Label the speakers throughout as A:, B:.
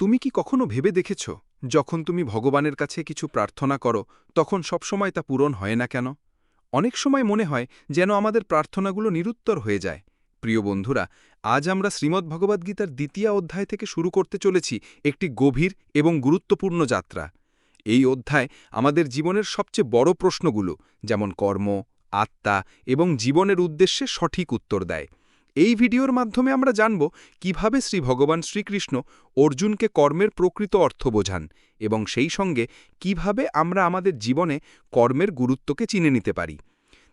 A: তুমি কি কখনো ভেবে দেখেছ, যখন তুমি ভগবানের কাছে কিছু প্রার্থনা করো, তখন সবসময় তা পূরণ হয় না কেন? অনেক সময় মনে হয় যেন আমাদের প্রার্থনাগুলো নিরুত্তর হয়ে যায়। প্রিয় বন্ধুরা, আজ আমরা শ্রীমদ্ ভগবদ্গীতার দ্বিতীয় অধ্যায় থেকে শুরু করতে চলেছি একটি গভীর এবং গুরুত্বপূর্ণ যাত্রা। এই অধ্যায় আমাদের জীবনের সবচেয়ে বড় প্রশ্নগুলো, যেমন কর্ম, আত্মা এবং জীবনের উদ্দেশ্যে সঠিক উত্তর দেয়। এই ভিডিওর মাধ্যমে আমরা জানব কীভাবে শ্রী ভগবান শ্রীকৃষ্ণ অর্জুনকে কর্মের প্রকৃত অর্থ বোঝান এবং সেই সঙ্গে কীভাবে আমরা আমাদের জীবনে কর্মের গুরুত্বকে চিনে নিতে পারি।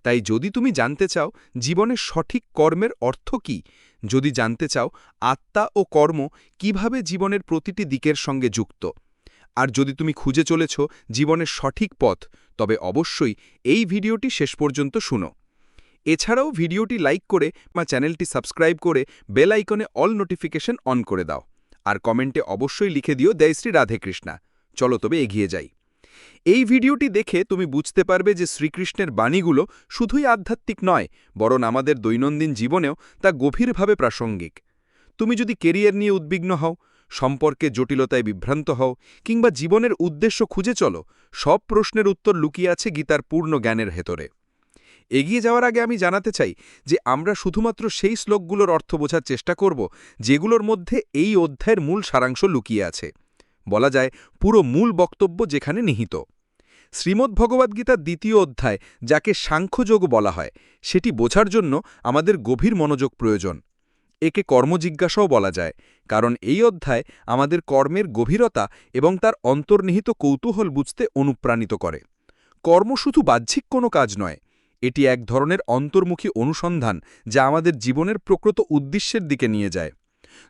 A: তাই যদি তুমি জানতে চাও জীবনের সঠিক কর্মের অর্থ কি, যদি জানতে চাও আত্মা ও কর্ম কীভাবে জীবনের প্রতিটি দিকের সঙ্গে যুক্ত, আর যদি তুমি খুঁজে চলেছ জীবনের সঠিক পথ, তবে অবশ্যই এই ভিডিওটি শেষ পর্যন্ত শুনো। এছাড়াও ভিডিওটি লাইক করে বা চ্যানেলটি সাবস্ক্রাইব করে বেল আইকনে অল নোটিফিকেশন অন করে দাও। আর কমেন্টে অবশ্যই লিখে দিও দেয়শ্রী রাধেকৃষ্ণা চলো তবে এগিয়ে যাই। এই ভিডিওটি দেখে তুমি বুঝতে পারবে যে শ্রীকৃষ্ণের বাণীগুলো শুধুই আধ্যাত্মিক নয়, বরং আমাদের দৈনন্দিন জীবনেও তা গভীরভাবে প্রাসঙ্গিক। তুমি যদি কেরিয়ার নিয়ে উদ্বিগ্ন হও, সম্পর্কে জটিলতায় বিভ্রান্ত হও, কিংবা জীবনের উদ্দেশ্য খুঁজে চলো, সব প্রশ্নের উত্তর লুকিয়ে আছে গীতার পূর্ণ জ্ঞানের ভেতরে। এগিয়ে যাওয়ার আগে আমি জানাতে চাই যে আমরা শুধুমাত্র সেই শ্লোকগুলোর অর্থ বোঝার চেষ্টা করব যেগুলোর মধ্যে এই অধ্যায়ের মূল সারাংশ লুকিয়ে আছে। বলা যায় পুরো মূল বক্তব্য যেখানে নিহিত। শ্রীমদ্ভগবদ্গীতার দ্বিতীয় অধ্যায়, যাকে সাংখ্যযোগ বলা হয়, সেটি বোঝার জন্য আমাদের গভীর মনোযোগ প্রয়োজন। একে কর্মজিজ্ঞাসাও বলা যায়, কারণ এই অধ্যায় আমাদের কর্মের গভীরতা এবং তার অন্তর্নিহিত কৌতূহল বুঝতে অনুপ্রাণিত করে। কর্ম শুধু বাহ্যিক কোনো কাজ নয় এটি এক ধরনের অন্তর্মুখী অনুসন্ধান যা আমাদের জীবনের প্রকৃত উদ্দেশ্যের দিকে নিয়ে যায়।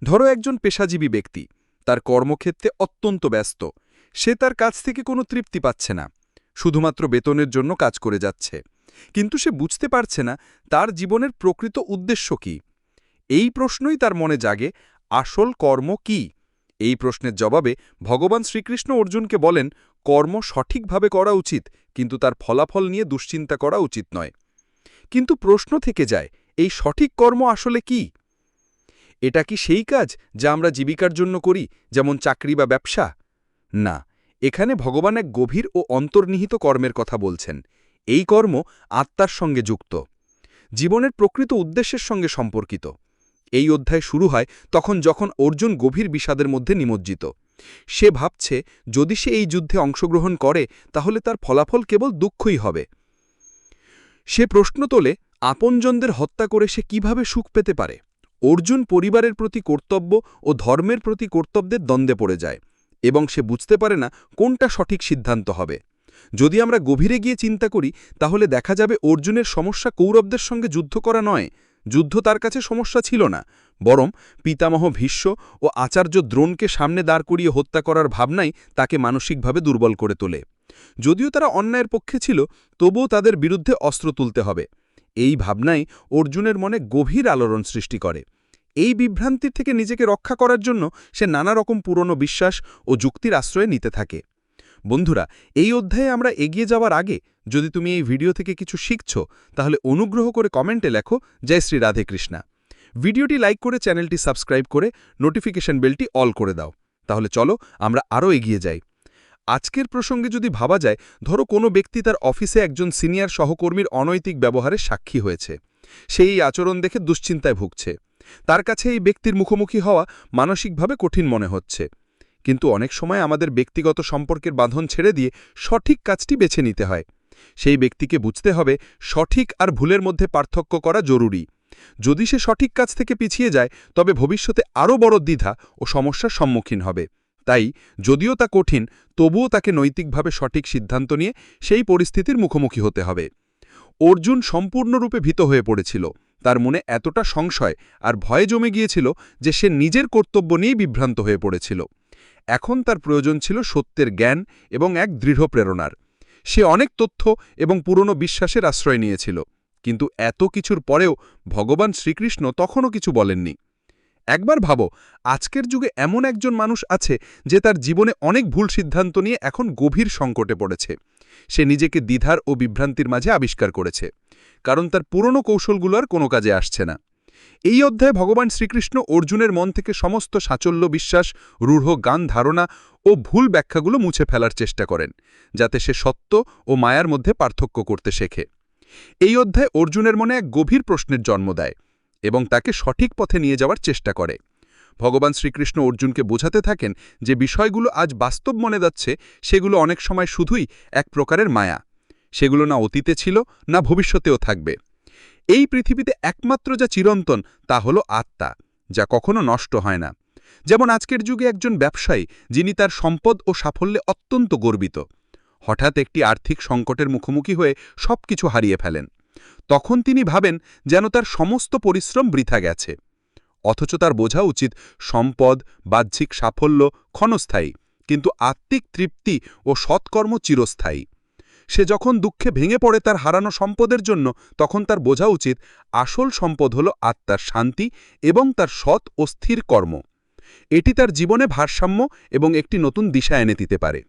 A: ধরো একজন পেশাজীবী ব্যক্তি, তার কর্মক্ষেত্রে অত্যন্ত ব্যস্ত, সে তার কাছ থেকে কোনো তৃপ্তি পাচ্ছে না, শুধুমাত্র বেতনের জন্য কাজ করে যাচ্ছে। কিন্তু সে বুঝতে পারছে না তার জীবনের প্রকৃত উদ্দেশ্য কি। এই প্রশ্নই তার মনে জাগে, আসল কর্ম কি? এই প্রশ্নের জবাবে ভগবান শ্রীকৃষ্ণ অর্জুনকে বলেন কর্ম সঠিকভাবে করা উচিত, কিন্তু তার ফলাফল নিয়ে দুশ্চিন্তা করা উচিত নয়। কিন্তু প্রশ্ন থেকে যায়, এই সঠিক কর্ম আসলে কি? এটা কি সেই কাজ যা আমরা জীবিকার জন্য করি, যেমন চাকরি বা ব্যবসা? না, এখানে ভগবান এক গভীর ও অন্তর্নিহিত কর্মের কথা বলছেন। এই কর্ম আত্মার সঙ্গে যুক্ত। জীবনের প্রকৃত উদ্দেশ্যের সঙ্গে সম্পর্কিত। এই অধ্যায় শুরু হয় তখন যখন অর্জুন গভীর বিষাদের মধ্যে নিমজ্জিত। সে ভাবছে, যদি সে এই যুদ্ধে অংশগ্রহণ করে, তাহলে তার ফলাফল কেবল দুঃখই হবে। সে প্রশ্ন তোলে, আপনজনদের হত্যা করে সে কীভাবে সুখ পেতে পারে? অর্জুন পরিবারের প্রতি কর্তব্য ও ধর্মের প্রতি কর্তব্যের দ্বন্দ্বে পড়ে যায়, এবং সে বুঝতে পারে না কোনটা সঠিক সিদ্ধান্ত হবে। যদি আমরা গভীরে গিয়ে চিন্তা করি, তাহলে দেখা যাবে অর্জুনের সমস্যা কৌরবদের সঙ্গে যুদ্ধ করা নয়। যুদ্ধ তার কাছে সমস্যা ছিল না, বরং পিতামহ ভীষ্ম ও আচার্য দ্রোণকে সামনে দাঁড় করিয়ে হত্যা করার ভাবনাই তাকে মানসিকভাবে দুর্বল করে তোলে। যদিও তারা অন্যায়ের পক্ষে ছিল, তবুও তাদের বিরুদ্ধে অস্ত্র তুলতে হবে। এই ভাবনাই অর্জুনের মনে গভীর আলোড়ন সৃষ্টি করে। এই বিভ্রান্তির থেকে নিজেকে রক্ষা করার জন্য সে নানা রকম পুরনো বিশ্বাস ও যুক্তির আশ্রয়ে নিতে থাকে। বন্ধুরা, এই অধ্যায়ে আমরা এগিয়ে যাওয়ার আগে যদি তুমি এই ভিডিও থেকে কিছু শিখছ, তাহলে অনুগ্রহ করে কমেন্টে লেখো, জয় শ্রী রাধেকৃষ্ণা ভিডিওটি লাইক করে চ্যানেলটি সাবস্ক্রাইব করে নোটিফিকেশন বেলটি অল করে দাও। তাহলে চলো আমরা আরও এগিয়ে যাই। আজকের প্রসঙ্গে যদি ভাবা যায়, ধরো কোনো ব্যক্তি তার অফিসে একজন সিনিয়র সহকর্মীর অনৈতিক ব্যবহারের সাক্ষী হয়েছে। সেই আচরণ দেখে দুশ্চিন্তায় ভুগছে। তার কাছে এই ব্যক্তির মুখোমুখি হওয়া মানসিকভাবে কঠিন মনে হচ্ছে। কিন্তু অনেক সময় আমাদের ব্যক্তিগত সম্পর্কের বাঁধন ছেড়ে দিয়ে সঠিক কাজটি বেছে নিতে হয়। সেই ব্যক্তিকে বুঝতে হবে সঠিক আর ভুলের মধ্যে পার্থক্য করা জরুরি। যদি সে সঠিক কাজ থেকে পিছিয়ে যায়, তবে ভবিষ্যতে আরও বড় দ্বিধা ও সমস্যার সম্মুখীন হবে। তাই, যদিও তা কঠিন, তবুও তাকে নৈতিকভাবে সঠিক সিদ্ধান্ত নিয়ে সেই পরিস্থিতির মুখোমুখি হতে হবে। অর্জুন সম্পূর্ণরূপে ভীত হয়ে পড়েছিল। তার মনে এতটা সংশয় আর ভয়ে জমে গিয়েছিল যে সে নিজের কর্তব্য নিয়েই বিভ্রান্ত হয়ে পড়েছিল। এখন তার প্রয়োজন ছিল সত্যের জ্ঞান এবং এক দৃঢ় প্রেরণার। সে অনেক তথ্য এবং পুরনো বিশ্বাসের আশ্রয় নিয়েছিল, কিন্তু এত কিছুর পরেও ভগবান শ্রীকৃষ্ণ তখনও কিছু বলেননি। একবার ভাবো, আজকের যুগে এমন একজন মানুষ আছে যে তার জীবনে অনেক ভুল সিদ্ধান্ত নিয়ে এখন গভীর সংকটে পড়েছে। সে নিজেকে দ্বিধার ও বিভ্রান্তির মাঝে আবিষ্কার করেছে, কারণ তার পুরনো কৌশলগুলো আর কোনো কাজে আসছে না। এই অধ্যায়ে ভগবান শ্রীকৃষ্ণ অর্জুনের মন থেকে সমস্ত সাচল্য বিশ্বাস, রূঢ় গান ধারণা ও ভুল ব্যাখ্যাগুলো মুছে ফেলার চেষ্টা করেন, যাতে সে সত্য ও মায়ার মধ্যে পার্থক্য করতে শেখে। এই অধ্যায় অর্জুনের মনে এক গভীর প্রশ্নের জন্ম দেয় এবং তাকে সঠিক পথে নিয়ে যাওয়ার চেষ্টা করে। ভগবান শ্রীকৃষ্ণ অর্জুনকে বোঝাতে থাকেন যে বিষয়গুলো আজ বাস্তব মনে যাচ্ছে, সেগুলো অনেক সময় শুধুই এক প্রকারের মায়া। সেগুলো না অতীতে ছিল, না ভবিষ্যতেও থাকবে। এই পৃথিবীতে একমাত্র যা চিরন্তন, তা হল আত্মা, যা কখনো নষ্ট হয় না। যেমন আজকের যুগে একজন ব্যবসায়ী, যিনি তার সম্পদ ও সাফল্যে অত্যন্ত গর্বিত, হঠাৎ একটি আর্থিক সংকটের মুখোমুখি হয়ে সব কিছু হারিয়ে ফেলেন। তখন তিনি ভাবেন যেন তার সমস্ত পরিশ্রম বৃথা গেছে। অথচ তার বোঝা উচিত, সম্পদ, বাহ্যিক সাফল্য ক্ষণস্থায়ী, কিন্তু আত্মিক তৃপ্তি ও সৎকর্ম চিরস্থায়ী। সে যখন দুঃখে ভেঙে পড়ে তার হারানো সম্পদের জন্য, তখন তার বোঝা উচিত আসল সম্পদ হল আত্মার শান্তি এবং তার সৎ ও স্থির কর্ম। এটি তার জীবনে ভারসাম্য এবং একটি নতুন দিশা এনে দিতে পারে।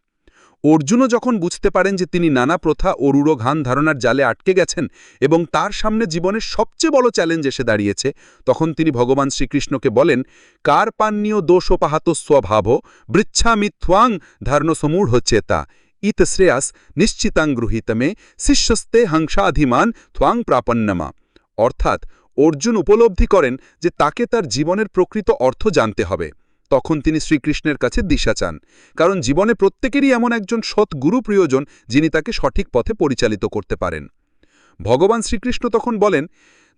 A: অর্জুনও যখন বুঝতে পারেন যে তিনি নানা প্রথা ও রূঢ় ঘান ধারণার জালে আটকে গেছেন এবং তার সামনে জীবনের সবচেয়ে বড় চ্যালেঞ্জ এসে দাঁড়িয়েছে, তখন তিনি ভগবান শ্রীকৃষ্ণকে বলেন, কার পানীয় দোষোপাহাত স্বভাব বৃচ্ছামিথ্বাং ধারণসমূঢ় চেতা ইত শ্রেয়াস নিশ্চিতাং গৃহীতমে শিষ্যস্তে হংসাধিমান থ্বাং প্রাপন্নমা অর্থাৎ অর্জুন উপলব্ধি করেন যে তাকে তার জীবনের প্রকৃত অর্থ জানতে হবে তখন তিনি শ্রীকৃষ্ণের কাছে দিশা চান কারণ জীবনে প্রত্যেকেরই এমন একজন সৎ গুরু প্রিয়জন যিনি তাকে সঠিক পথে পরিচালিত করতে পারেন ভগবান শ্রীকৃষ্ণ তখন বলেন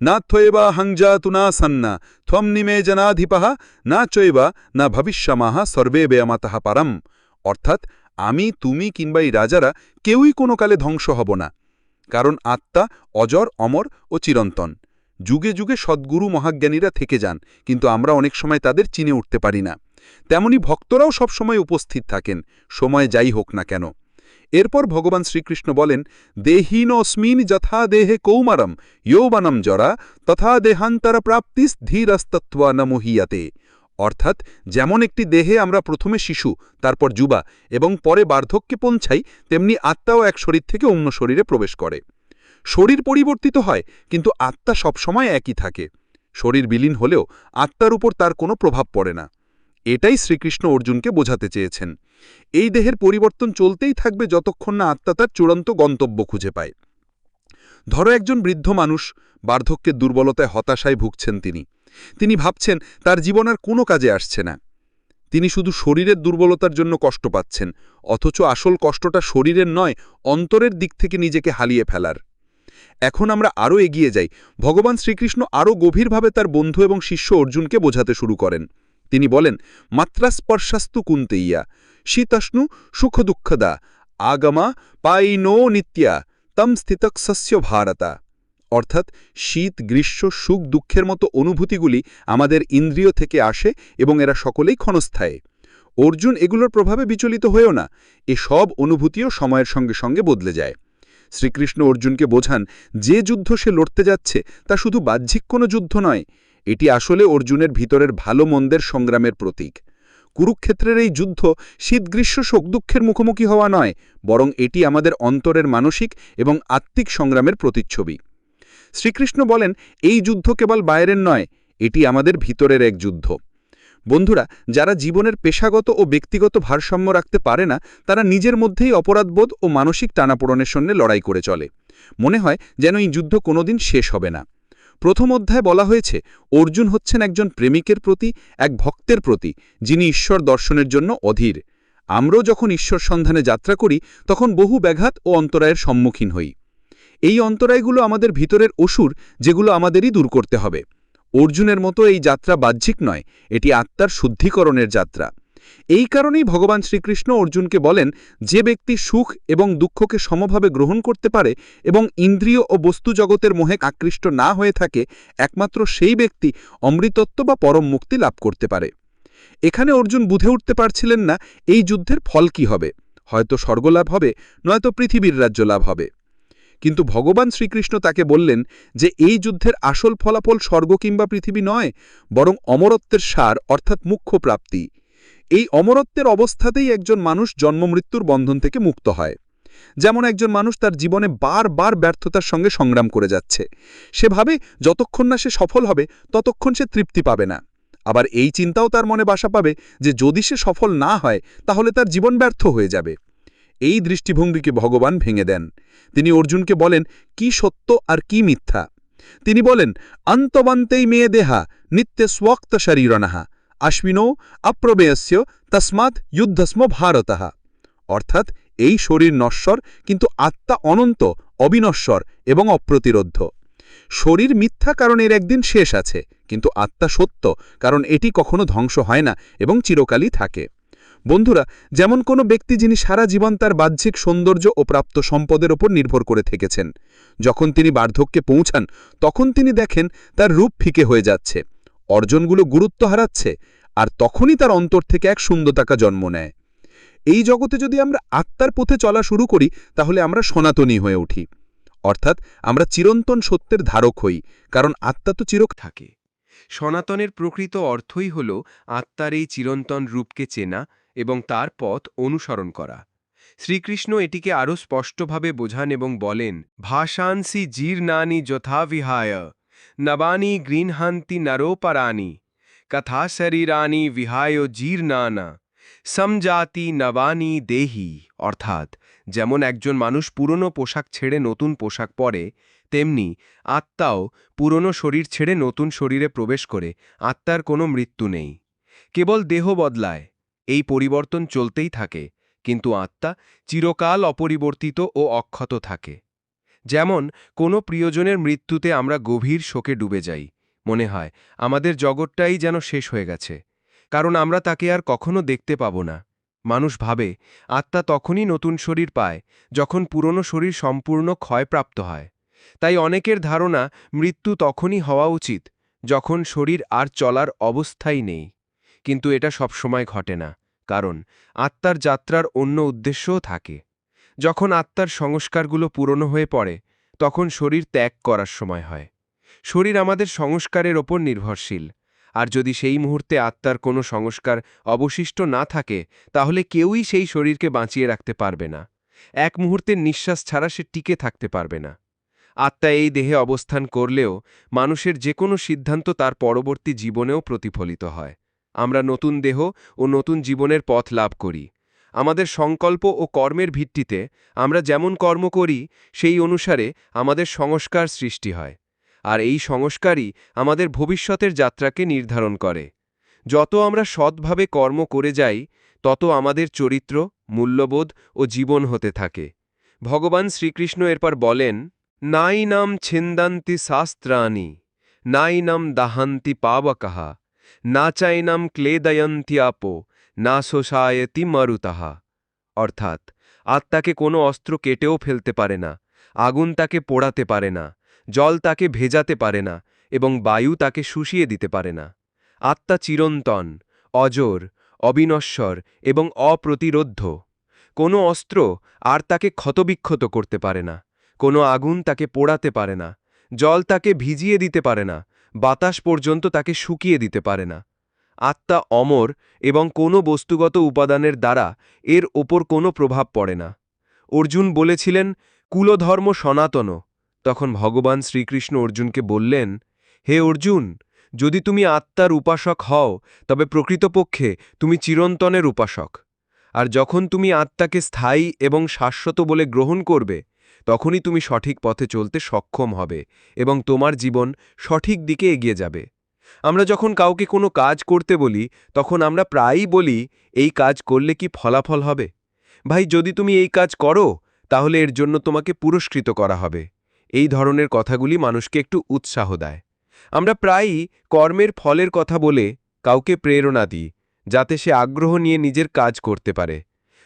A: না থৈবা হংজা তুনা সন্না থম নিমে জনাধিপাহা না চৈবা না ভবিষ্যমাহা সর্বে বেয়ামাতাহা পারম অর্থাৎ আমি, তুমি কিংবা এই রাজারা কেউই কোনো কালে ধ্বংস হব না, কারণ আত্মা অজর, অমর ও চিরন্তন। যুগে যুগে সদ্গুরু মহাজ্ঞানীরা থেকে যান, কিন্তু আমরা অনেক সময় তাদের চিনে উঠতে পারি না। তেমনি ভক্তরাও সবসময় উপস্থিত থাকেন, সময় যাই হোক না কেন। এরপর ভগবান শ্রীকৃষ্ণ বলেন দেহীন অস্মিন যথা দেহে কৌমারম, যৌবনম জরা, তথা দেহান্তর প্রাপ্তিস ধীরস্তত্ত্বা নমহিয়াতে অর্থাৎ যেমন একটি দেহে আমরা প্রথমে শিশু, তারপর যুবা এবং পরে বার্ধক্যে পৌঁছাই, তেমনি আত্মাও এক শরীর থেকে অন্য শরীরে প্রবেশ করে। শরীর পরিবর্তিত হয়, কিন্তু আত্মা সবসময় একই থাকে। শরীর বিলীন হলেও আত্মার উপর তার কোনো প্রভাব পড়ে না। এটাই শ্রীকৃষ্ণ অর্জুনকে বোঝাতে চেয়েছেন। এই দেহের পরিবর্তন চলতেই থাকবে যতক্ষণ না আত্মা তার চূড়ান্ত গন্তব্য খুঁজে পায়। ধরো একজন বৃদ্ধ মানুষ বার্ধক্যের দুর্বলতায় হতাশায় ভুগছেন তিনি। তিনি ভাবছেন তার জীবন আর কোনো কাজে আসছে না। তিনি শুধু শরীরের দুর্বলতার জন্য কষ্ট পাচ্ছেন, অথচ আসল কষ্টটা শরীরের নয়, অন্তরের দিক থেকে নিজেকে হালিয়ে ফেলার। এখন আমরা আরও এগিয়ে যাই। ভগবান শ্রীকৃষ্ণ আরও গভীরভাবে তার বন্ধু এবং শিষ্য অর্জুনকে বোঝাতে শুরু করেন। তিনি বলেন, মাত্রাস্পর্শাস্তু কুন্তেইয়া, শীতষ্ণু সুখ দুঃখদা আগমা পাই নো নিত্যা তম স্থিতক স্থিতক্সস্য ভারতা। অর্থাৎ শীত, গ্রীষ্ম, সুখ, দুঃখের মতো অনুভূতিগুলি আমাদের ইন্দ্রিয় থেকে আসে এবং এরা সকলেই ক্ষণস্থায়ী। অর্জুন এগুলোর প্রভাবে বিচলিত হয়েও না, এ সব অনুভূতিও সময়ের সঙ্গে সঙ্গে বদলে যায়। শ্রীকৃষ্ণ অর্জুনকে বোঝান, যে যুদ্ধ সে লড়তে যাচ্ছে তা শুধু বাহ্যিক কোনো যুদ্ধ নয়, এটি আসলে অর্জুনের ভিতরের ভালো মন্দের সংগ্রামের প্রতীক। কুরুক্ষেত্রের এই যুদ্ধ শীত, গ্রীষ্ম শোক দুঃখের মুখোমুখি হওয়া নয়, বরং এটি আমাদের অন্তরের মানসিক এবং আত্মিক সংগ্রামের প্রতিচ্ছবি। শ্রীকৃষ্ণ বলেন, এই যুদ্ধ কেবল বাইরের নয়, এটি আমাদের ভিতরের এক যুদ্ধ। বন্ধুরা, যারা জীবনের পেশাগত ও ব্যক্তিগত ভারসাম্য রাখতে পারে না, তারা নিজের মধ্যেই অপরাধবোধ ও মানসিক টানাপোড়নের সঙ্গে লড়াই করে চলে। মনে হয় যেন এই যুদ্ধ কোনোদিন শেষ হবে না। প্রথম অধ্যায় বলা হয়েছে, অর্জুন হচ্ছেন একজন প্রেমিকের প্রতি, এক ভক্তের প্রতি, যিনি ঈশ্বর দর্শনের জন্য অধীর। আমরাও যখন ঈশ্বর সন্ধানে যাত্রা করি, তখন বহু ব্যাঘাত ও অন্তরায়ের সম্মুখীন হই। এই অন্তরায়গুলো আমাদের ভিতরের অসুর যেগুলো আমাদেরই দূর করতে হবে। অর্জুনের মতো এই যাত্রা বাহ্যিক নয়, এটি আত্মার শুদ্ধিকরণের যাত্রা। এই কারণেই ভগবান শ্রীকৃষ্ণ অর্জুনকে বলেন, যে ব্যক্তি সুখ এবং দুঃখকে সমভাবে গ্রহণ করতে পারে এবং ইন্দ্রিয় ও বস্তু জগতের মোহে আকৃষ্ট না হয়ে থাকে, একমাত্র সেই ব্যক্তি অমৃতত্ব বা পরম মুক্তি লাভ করতে পারে। এখানে অর্জুন বুঝে উঠতে পারছিলেন না, এই যুদ্ধের ফল কি হবে? হয়তো স্বর্গলাভ হবে, নয়তো পৃথিবীর রাজ্য লাভ হবে। কিন্তু ভগবান শ্রীকৃষ্ণ তাকে বললেন যে এই যুদ্ধের আসল ফলাফল স্বর্গ কিংবা পৃথিবী নয়, বরং অমরত্বের সার, অর্থাৎ মুখ্য প্রাপ্তি। এই অমরত্বের অবস্থাতেই একজন মানুষ জন্মমৃত্যুর বন্ধন থেকে মুক্ত হয়। যেমন একজন মানুষ তার জীবনে বারবার ব্যর্থতার সঙ্গে সংগ্রাম করে যাচ্ছে। সে ভাবে যতক্ষণ না সে সফল হবে, ততক্ষণ সে তৃপ্তি পাবে না। আবার এই চিন্তাও তার মনে বাসা পাবে যে যদি সে সফল না হয়, তাহলে তার জীবন ব্যর্থ হয়ে যাবে। এই দৃষ্টিভঙ্গিকে ভগবান ভেঙে দেন। তিনি অর্জুনকে বলেন, কি সত্য আর কি মিথ্যা? তিনি বলেন অন্তবন্তেই মেয়ে দেহা, নিত্য স্বক্ত শরীরনাহা আশ্বিনো অপ্রমেয়স্য তস্মাৎ যুদ্ধস্ম ভারতহা অর্থাৎ এই শরীর নশ্বর, কিন্তু আত্মা অনন্ত, অবিনশ্বর এবং অপ্রতিরোধ্য। শরীর মিথ্যা কারণ এর একদিন শেষ আছে, কিন্তু আত্মা সত্য, কারণ এটি কখনো ধ্বংস হয় না এবং চিরকালই থাকে। বন্ধুরা, যেমন কোনো ব্যক্তি যিনি সারা জীবন তার বাহ্যিক সৌন্দর্য ও প্রাপ্ত সম্পদের ওপর নির্ভর করে থেকেছেন। যখন তিনি বার্ধক্যে পৌঁছান, তখন তিনি দেখেন তার রূপ ফিকে হয়ে যাচ্ছে, অর্জনগুলো গুরুত্ব হারাচ্ছে, আর তখনই তার অন্তর থেকে এক শূন্যতাকা জন্ম নেয়। এই জগতে যদি আমরা আত্মার পথে চলা শুরু করি, তাহলে আমরা সনাতনী হয়ে উঠি। অর্থাৎ আমরা চিরন্তন সত্যের ধারক হই, কারণ আত্মা তো চিরক
B: থাকে। সনাতনের প্রকৃত অর্থই হল আত্মার এই চিরন্তন রূপকে চেনা এবং তার পথ অনুসরণ করা। শ্রীকৃষ্ণ এটিকে আরও স্পষ্টভাবে বোঝান এবং বলেন ভাষাংসি জীর্ণানি যথাবিহায়, নবানি গৃহান্তি নরোপরানি কথা শরীরানি বিহায় জীর্ণানা, সমজাতি নবানি দেহি। অর্থাৎ, যেমন একজন মানুষ পুরনো পোশাক ছেড়ে নতুন পোশাক পরে, তেমনি আত্মাও পুরনো শরীর ছেড়ে নতুন শরীরে প্রবেশ করে, আত্মার কোনো মৃত্যু নেই। কেবল দেহ বদলায়। এই পরিবর্তন চলতেই থাকে, কিন্তু আত্মা চিরকাল অপরিবর্তিত ও অক্ষত থাকে। যেমন, কোনো প্রিয়জনের মৃত্যুতে আমরা গভীর শোকে ডুবে যাই, মনে হয়, আমাদের জগৎটাই যেন শেষ হয়ে গেছে, কারণ আমরা তাকে আর কখনো দেখতে পাব না। মানুষ ভাবে, আত্মা তখনই নতুন শরীর পায়, যখন পুরনো শরীর সম্পূর্ণ ক্ষয়প্রাপ্ত হয়। তাই অনেকের ধারণা, মৃত্যু তখনই হওয়া উচিত, যখন শরীর আর চলার অবস্থাই নেই। কিন্তু এটা সবসময় ঘটে না, কারণ আত্মার যাত্রার অন্য উদ্দেশ্যও থাকে। যখন আত্মার সংস্কারগুলো পুরনো হয়ে পড়ে, তখন শরীর ত্যাগ করার সময় হয়। শরীর আমাদের সংস্কারের ওপর নির্ভরশীল। আর যদি সেই মুহূর্তে আত্মার কোনো সংস্কার অবশিষ্ট না থাকে, তাহলে কেউই সেই শরীরকে বাঁচিয়ে রাখতে পারবে না। এক মুহূর্তের নিঃশ্বাস ছাড়া সে টিকে থাকতে পারবে না। আত্মা এই দেহে অবস্থান করলেও মানুষের যে কোনো সিদ্ধান্ত তার পরবর্তী জীবনেও প্রতিফলিত হয়। আমরা নতুন দেহ ও নতুন জীবনের পথ লাভ করি। আমাদের সংকল্প ও কর্মের ভিত্তিতে আমরা যেমন কর্ম করি, সেই অনুসারে আমাদের সংস্কার সৃষ্টি হয়। আর এই সংস্কারই আমাদের ভবিষ্যতের যাত্রাকে নির্ধারণ করে। যত আমরা সৎভাবে কর্ম করে যাই, তত আমাদের চরিত্র, মূল্যবোধ ও জীবন হতে থাকে। ভগবান শ্রীকৃষ্ণ এরপর বলেন, নাইনাম ছিন্দান্তি শাস্ত্রাণি, নাইনাম দাহান্তি পাবকহা। না চাইনাম ক্লেদয়ন্তি আপো, না শোষায়তি মরুতাহা। অর্থাৎ, আত্মাকে কোনো অস্ত্র কেটেও ফেলতে পারে না, আগুন তাকে পোড়াতে পারে না, জল তাকে ভেজাতে পারে না, এবং বায়ু তাকে শুষিয়ে দিতে পারে না। আত্মা চিরন্তন, অজর, অবিনশ্বর এবং অপ্রতিরোধ্য। কোনো অস্ত্র আর তাকে ক্ষতবিক্ষত করতে পারে না, কোনো আগুন তাকে পোড়াতে পারে না, জল তাকে ভিজিয়ে দিতে পারে না বাতাস পর্যন্ত তাকে শুকিয়ে দিতে পারে না। আত্মা অমর এবং কোনো বস্তুগত উপাদানের দ্বারা এর ওপর কোনো প্রভাব পড়ে না। অর্জুন বলেছিলেন, কুলধর্ম সনাতন। তখন ভগবান শ্রীকৃষ্ণ অর্জুনকে বললেন, হে অর্জুন, যদি তুমি আত্মার উপাসক হও, তবে প্রকৃতপক্ষে তুমি চিরন্তনের উপাসক। আর যখন তুমি আত্মাকে স্থায়ী এবং শাশ্বত বলে গ্রহণ করবে তখনই তুমি সঠিক পথে চলতে সক্ষম হবে এবং তোমার জীবন সঠিক দিকে এগিয়ে যাবে। আমরা যখন কাউকে কোনো কাজ করতে বলি, তখন আমরা প্রায়ই বলি, এই কাজ করলে কি ফলাফল হবে? ভাই, যদি তুমি এই কাজ করো, তাহলে এর জন্য তোমাকে পুরস্কৃত করা হবে। এই ধরনের কথাগুলি মানুষকে একটু উৎসাহ দেয়। আমরা প্রায়ই কর্মের ফলের কথা বলে কাউকে প্রেরণা দিই, যাতে সে আগ্রহ নিয়ে নিজের কাজ করতে পারে।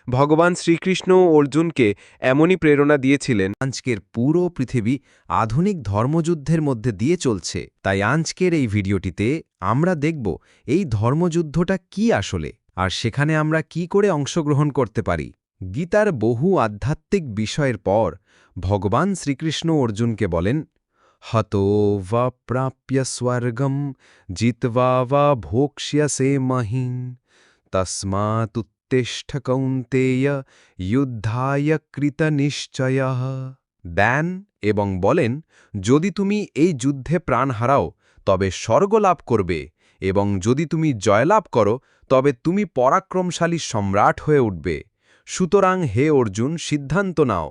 B: ভগবান শ্রীকৃষ্ণ অর্জুনকে এমনই প্রেরণা দিয়েছিলেন।
C: আজকের পুরো পৃথিবী আধুনিক ধর্মযুদ্ধের মধ্যে দিয়ে চলছে। তাই আজকের এই ভিডিওটিতে আমরা দেখব এই ধর্মযুদ্ধটা কি আসলে আর সেখানে আমরা কি করে অংশগ্রহণ করতে পারি। গীতার বহু আধ্যাত্মিক বিষয়ের পর ভগবান শ্রীকৃষ্ণ অর্জুনকে বলেন, হতো বা প্রাপ্য স্বর্গম জিতবা বা ভোক্ষ্যসে মহিন
B: উত্তেষ্ঠ কৌন্তেয় যুদ্ধায় কৃতনিশ্চয় দেন এবং বলেন, যদি তুমি এই যুদ্ধে প্রাণ হারাও, তবে স্বর্গ লাভ করবে এবং যদি তুমি জয়লাভ করো, তবে তুমি পরাক্রমশালী সম্রাট হয়ে উঠবে। সুতরাং হে অর্জুন, সিদ্ধান্ত নাও,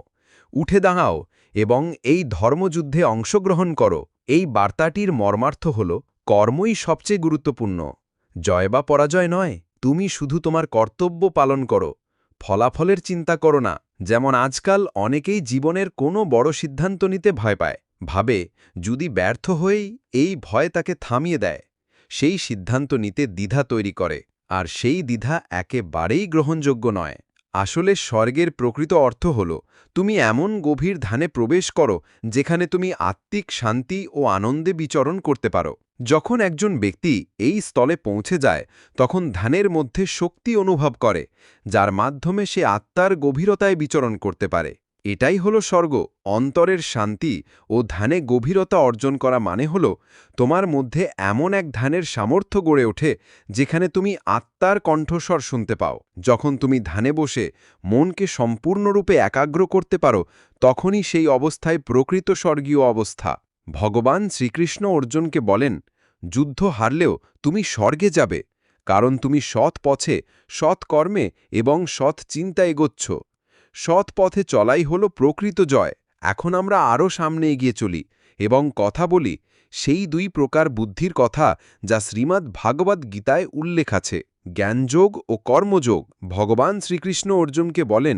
B: উঠে দাঁড়াও এবং এই ধর্মযুদ্ধে অংশগ্রহণ করো। এই বার্তাটির মর্মার্থ হল, কর্মই সবচেয়ে গুরুত্বপূর্ণ। জয় বা পরাজয় নয়। তুমি শুধু তোমার কর্তব্য পালন করো, ফলাফলের চিন্তা করো না, যেমন আজকাল অনেকেই জীবনের কোনো বড় সিদ্ধান্ত নিতে ভয় পায়। ভাবে, যদি ব্যর্থ হয়েই এই ভয় তাকে থামিয়ে দেয়। সেই সিদ্ধান্ত নিতে দ্বিধা তৈরি করে, আর সেই দ্বিধা একেবারেই গ্রহণযোগ্য নয়। আসলে স্বর্গের প্রকৃত অর্থ হল, তুমি এমন গভীর ধানে প্রবেশ করো, যেখানে তুমি আত্মিক শান্তি ও আনন্দে বিচরণ করতে পারো। যখন একজন ব্যক্তি এই স্থলে পৌঁছে যায়, তখন ধানের মধ্যে শক্তি অনুভব করে, যার মাধ্যমে সে আত্মার গভীরতায় বিচরণ করতে পারে। এটাই হলো স্বর্গ, অন্তরের শান্তি ও ধানে গভীরতা অর্জন করা মানে হল তোমার মধ্যে এমন এক ধানের সামর্থ্য গড়ে ওঠে যেখানে তুমি আত্মার কণ্ঠস্বর শুনতে পাও। যখন তুমি ধানে বসে মনকে সম্পূর্ণরূপে একাগ্র করতে পারো, তখনই সেই অবস্থায় প্রকৃত স্বর্গীয় অবস্থা। ভগবান শ্রীকৃষ্ণ অর্জুনকে বলেন, যুদ্ধ হারলেও তুমি স্বর্গে যাবে, কারণ তুমি সৎ পথে, সৎ কর্মে এবং সৎ চিন্তা এগোচ্ছ। সৎ পথে চলাই হল প্রকৃত জয়। এখন আমরা আরও সামনে এগিয়ে চলি এবং কথা বলি সেই দুই প্রকার বুদ্ধির কথা যা শ্রীমদ্ ভাগবত গীতায় উল্লেখ আছে। জ্ঞানযোগ ও কর্মযোগ। ভগবান শ্রীকৃষ্ণ অর্জুনকে বলেন,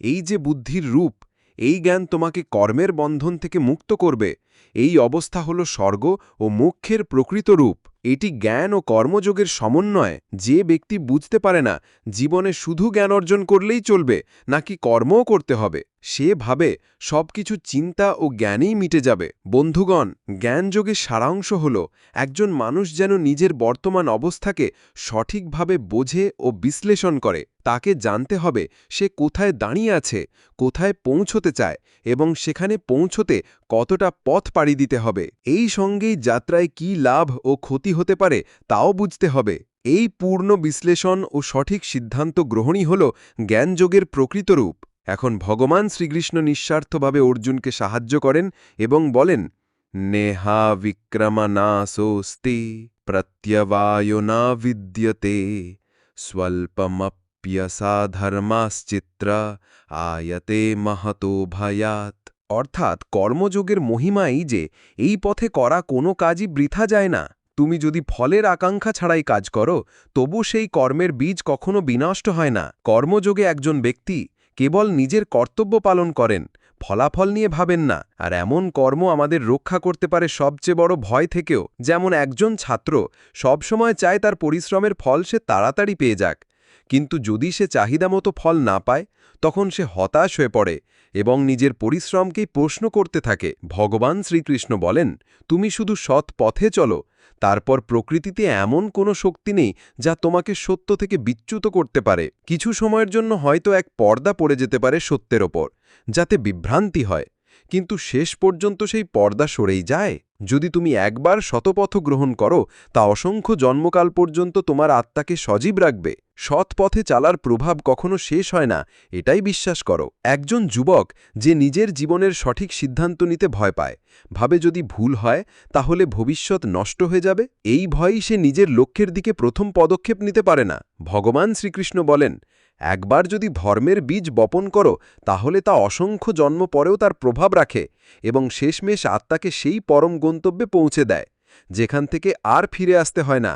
B: এই যে বুদ্ধির রূপ, এই জ্ঞান তোমাকে কর্মের বন্ধন থেকে মুক্ত করবে। এই অবস্থা হল স্বর্গ ও মুখ্যের প্রকৃত রূপ। এটি জ্ঞান ও কর্মযোগের সমন্বয়। যে ব্যক্তি বুঝতে পারে না, জীবনে শুধু জ্ঞান অর্জন করলেই চলবে, নাকি কর্মও করতে হবে। সে ভাবে সবকিছু চিন্তা ও জ্ঞানেই মিটে যাবে। বন্ধুগণ জ্ঞানযোগের সারাংশ হল একজন মানুষ যেন নিজের বর্তমান অবস্থাকে সঠিকভাবে বোঝে ও বিশ্লেষণ করে। তাকে জানতে হবে সে কোথায় দাঁড়িয়ে আছে, কোথায় পৌঁছতে চায় এবং সেখানে পৌঁছতে কতটা পথ পাড়ি দিতে হবে। এই সঙ্গেই যাত্রায় কি লাভ ও ক্ষতি হতে পারে তাও বুঝতে হবে। এই পূর্ণ বিশ্লেষণ ও সঠিক সিদ্ধান্ত গ্রহণই হল জ্ঞানযোগের প্রকৃত রূপ। এখন ভগবান শ্রীকৃষ্ণ নিঃস্বার্থভাবে অর্জুনকে সাহায্য করেন এবং বলেন, নেহা বিক্রমা না সোস্তি প্রত্যবায় না বিদ্যতে স্বল্পমপ্যসাধর্মাশ্চিত্র আয়তে মহতো ভয়াত অর্থাৎ কর্মযোগের মহিমাই যে এই পথে করা কোনো কাজই বৃথা যায় না। তুমি যদি ফলের আকাঙ্ক্ষা ছাড়াই কাজ করো, তবু সেই কর্মের বীজ কখনো বিনষ্ট হয় না। কর্মযোগে একজন ব্যক্তি কেবল নিজের কর্তব্য পালন করেন, ফলাফল নিয়ে ভাবেন না। আর এমন কর্ম আমাদের রক্ষা করতে পারে সবচেয়ে বড় ভয় থেকেও, যেমন একজন ছাত্র সবসময় চায় তার পরিশ্রমের ফল সে তাড়াতাড়ি পেয়ে যাক। কিন্তু যদি সে চাহিদা মতো ফল না পায়, তখন সে হতাশ হয়ে পড়ে এবং নিজের পরিশ্রমকেই প্রশ্ন করতে থাকে। ভগবান শ্রীকৃষ্ণ বলেন, তুমি শুধু সৎ পথে চলো তারপর প্রকৃতিতে এমন কোনো শক্তি নেই যা তোমাকে সত্য থেকে বিচ্যুত করতে পারে। কিছু সময়ের জন্য হয়তো এক পর্দা পড়ে যেতে পারে সত্যের ওপর, যাতে বিভ্রান্তি হয়। কিন্তু শেষ পর্যন্ত সেই পর্দা সরেই যায়। যদি তুমি একবার শতপথ গ্রহণ করো, তা অসংখ্য জন্মকাল পর্যন্ত তোমার আত্মাকে সজীব রাখবে। সৎ পথে চালার প্রভাব কখনো শেষ হয় না, এটাই বিশ্বাস করো। একজন যুবক যে নিজের জীবনের সঠিক সিদ্ধান্ত নিতে ভয় পায়, ভাবে যদি ভুল হয়, তাহলে ভবিষ্যৎ নষ্ট হয়ে যাবে। এই ভয়ই সে নিজের লক্ষ্যের দিকে প্রথম পদক্ষেপ নিতে পারে না। ভগবান শ্রীকৃষ্ণ বলেন একবার যদি ধর্মের বীজ বপন করো, তাহলে তা অসংখ্য জন্ম পরেও তার প্রভাব রাখে এবং শেষমেশ আত্মাকে সেই পরম গন্তব্যে পৌঁছে দেয়, যেখান থেকে আর ফিরে আসতে হয় না।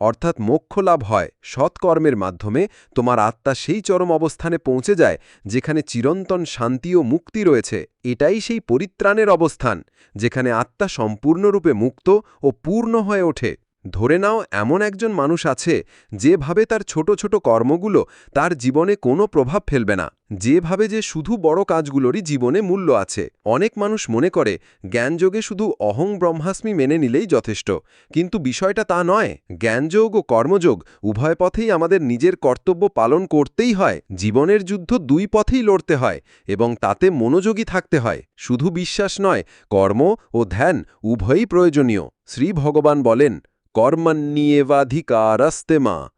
B: অর্থাৎ মোক্ষ লাভ হয় সৎকর্মের মাধ্যমে তোমার আত্মা সেই চরম অবস্থানে পৌঁছে যায়, যেখানে চিরন্তন শান্তি ও মুক্তি রয়েছে। এটাই সেই পরিত্রাণের অবস্থান, যেখানে আত্মা সম্পূর্ণরূপে মুক্ত ও পূর্ণ হয়ে ওঠে। ধরে নাও, এমন একজন মানুষ আছে যেভাবে তার ছোট ছোট কর্মগুলো তার জীবনে কোনো প্রভাব ফেলবে না যেভাবে যে শুধু বড় কাজগুলোরই জীবনে মূল্য আছে। অনেক মানুষ মনে করে, জ্ঞানযোগে শুধু অহং ব্রহ্মাস্মি মেনে নিলেই যথেষ্ট। কিন্তু বিষয়টা তা নয়, জ্ঞানযোগ ও কর্মযোগ উভয় পথেই আমাদের নিজের কর্তব্য পালন করতেই হয়, জীবনের যুদ্ধ দুই পথেই লড়তে হয় এবং তাতে মনোযোগী থাকতে হয়। শুধু বিশ্বাস নয়, কর্ম ও ধ্যান উভয়ই প্রয়োজনীয়। শ্রী ভগবান বলেন কর্মণ্যেবাধিকারস্তে মা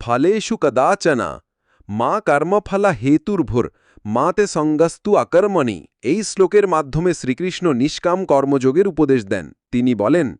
B: ফলেষু কদাচনা মা কর্মফলা হেতুর্ভুর মাতে সঙ্গস্তু আকর্মণি এই শ্লোকের মাধ্যমে শ্রীকৃষ্ণ নিষ্কাম কর্মযোগের উপদেশ দেন। তিনি বলেন,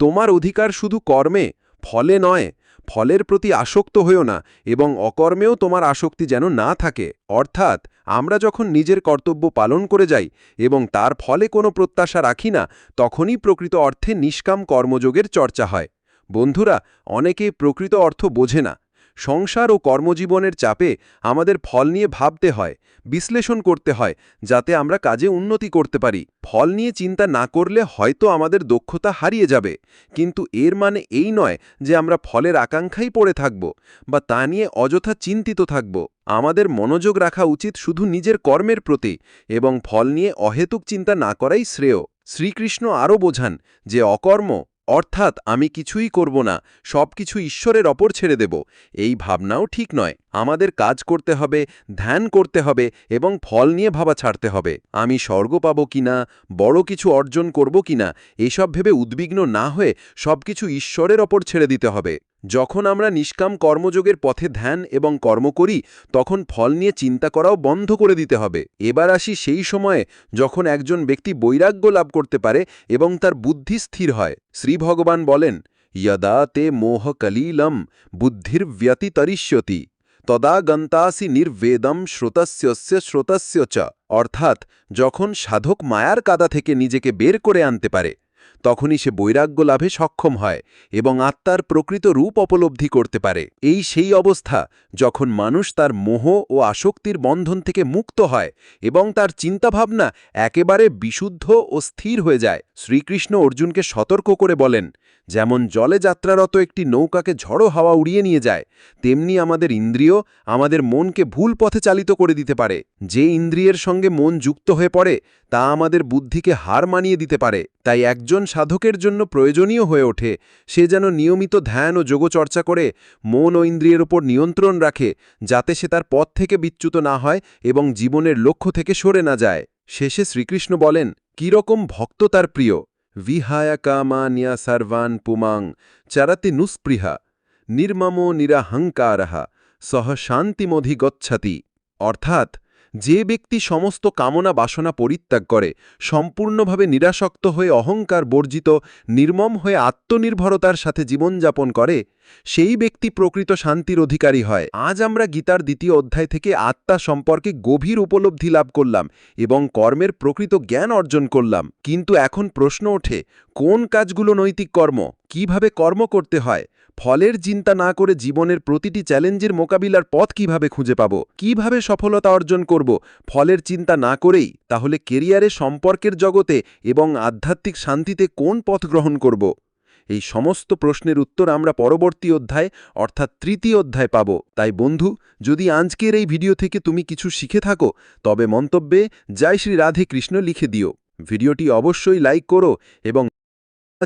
B: তোমার অধিকার শুধু কর্মে, ফলে নয়। ফলের প্রতি আসক্ত হয়েও না, এবং অকর্মেও তোমার আসক্তি যেন না থাকে। অর্থাৎ, আমরা যখন নিজের কর্তব্য পালন করে যাই, এবং তার ফলে কোনো প্রত্যাশা রাখি না, তখনই প্রকৃত অর্থে নিষ্কাম কর্মযোগের চর্চা হয়। বন্ধুরা অনেকে প্রকৃত অর্থ বোঝে না। সংসার ও কর্মজীবনের চাপে আমাদের ফল নিয়ে ভাবতে হয়, বিশ্লেষণ করতে হয়, যাতে আমরা কাজে উন্নতি করতে পারি। ফল নিয়ে চিন্তা না করলে হয়তো আমাদের দক্ষতা হারিয়ে যাবে। কিন্তু এর মানে এই নয় যে আমরা ফলের আকাঙ্ক্ষাই পড়ে থাকব, বা তা নিয়ে অযথা চিন্তিত থাকব। আমাদের মনোযোগ রাখা উচিত শুধু নিজের কর্মের প্রতি, এবং ফল নিয়ে অহেতুক চিন্তা না করাই শ্রেয়। শ্রীকৃষ্ণ আরও বোঝান যে অকর্ম অর্থাৎ আমি কিছুই করব না সব কিছু ঈশ্বরের অপর ছেড়ে দেব। এই ভাবনাও ঠিক নয়। আমাদের কাজ করতে হবে, ধ্যান করতে হবে এবং ফল নিয়ে ভাবা ছাড়তে হবে। আমি স্বর্গ পাব কিনা, বড় কিছু অর্জন করব কিনা, এসব ভেবে উদ্বিগ্ন না হয়ে সব কিছু ঈশ্বরের অপর ছেড়ে দিতে হবে। যখন আমরা নিষ্কাম কর্মযোগের পথে ধ্যান এবং কর্ম করি, তখন ফল নিয়ে চিন্তা করাও বন্ধ করে দিতে হবে। এবার আসি সেই সময়ে যখন একজন ব্যক্তি বৈরাগ্য লাভ করতে পারে এবং তার বুদ্ধি স্থির হয়। শ্রী ভগবান বলেন, যদা তে মোহ কলীলম বুদ্ধির ব্যতিতরিষ্যতি, তদা গন্তাসি নির্বেদম শ্রোতস্যস্য শ্রোতস্য চ। অর্থাৎ যখন সাধক মায়ার কাদা থেকে নিজেকে বের করে আনতে পারে তখনই সে বৈরাগ্য লাভে সক্ষম হয় এবং আত্মার প্রকৃত রূপ উপলব্ধি করতে পারে। এই সেই অবস্থা যখন মানুষ তার মোহ ও আসক্তির বন্ধন থেকে মুক্ত হয় এবং তার চিন্তাভাবনা একেবারে বিশুদ্ধ ও স্থির হয়ে যায়, শ্রীকৃষ্ণ অর্জুনকে সতর্ক করে বলেন, যেমন জলে যাত্রারত একটি নৌকাকে ঝড়ো হাওয়া উড়িয়ে নিয়ে যায়, তেমনি আমাদের ইন্দ্রিয় আমাদের মনকে ভুল পথে চালিত করে দিতে পারে। যে ইন্দ্রিয়ের সঙ্গে মন যুক্ত হয়ে পড়ে, তা আমাদের বুদ্ধিকে হার মানিয়ে দিতে পারে। তাই একজন সাধকের জন্য প্রয়োজনীয় হয়ে ওঠে। সে যেন নিয়মিত ধ্যান ও যোগচর্চা করে, মন ও ইন্দ্রিয়ের ওপর নিয়ন্ত্রণ রাখে, যাতে সে তার পথ থেকে বিচ্যুত না হয় এবং জীবনের লক্ষ্য থেকে সরে না যায়। শেষে শ্রীকৃষ্ণ বলেন, কীরকম ভক্ত তার প্রিয়। বিহায়া কামানিয়া সর্বান পুমাং চারাতি নুস্পৃহা, নির্মম নিরাহংকারহা সহ শান্তিমধি গচ্ছতি। অর্থাৎ যে ব্যক্তি সমস্ত কামনা বাসনা পরিত্যাগ করে, সম্পূর্ণভাবে নিরাসক্ত হয়ে অহংকার বর্জিত, নির্মম হয়ে আত্মনির্ভরতার সাথে জীবনযাপন করে, সেই ব্যক্তি প্রকৃত শান্তির অধিকারী হয়। আজ আমরা গীতার দ্বিতীয় অধ্যায় থেকে আত্মা সম্পর্কে গভীর উপলব্ধি লাভ করলাম এবং কর্মের প্রকৃত জ্ঞান অর্জন করলাম। কিন্তু এখন প্রশ্ন ওঠে, কোন কাজগুলো নৈতিক কর্ম? কীভাবে কর্ম করতে হয়? ফলের চিন্তা না করে জীবনের প্রতিটি চ্যালেঞ্জের মোকাবিলার পথ কীভাবে খুঁজে পাব? কীভাবে সফলতা অর্জন করব? ফলের চিন্তা না করেই তাহলে কেরিয়ারে সম্পর্কের জগতে এবং আধ্যাত্মিক শান্তিতে কোন পথ গ্রহণ করব? এই সমস্ত প্রশ্নের উত্তর আমরা পরবর্তী অধ্যায়, অর্থাৎ তৃতীয় অধ্যায় পাব। তাই বন্ধু, যদি আজকের এই ভিডিও থেকে তুমি কিছু শিখে থাকো, তবে মন্তব্যে জয় শ্রী রাধে কৃষ্ণ লিখে দিও। ভিডিওটি অবশ্যই লাইক করো এবং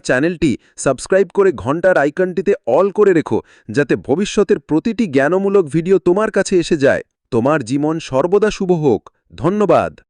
B: চ্যানেলটি সাবস্ক্রাইব করে ঘণ্টার আইকনটিতে অল করে রেখো, যাতে ভবিষ্যতের প্রতিটি জ্ঞানমূলক ভিডিও তোমার কাছে এসে যায়। তোমার জীবন সর্বদা শুভ হোক। ধন্যবাদ।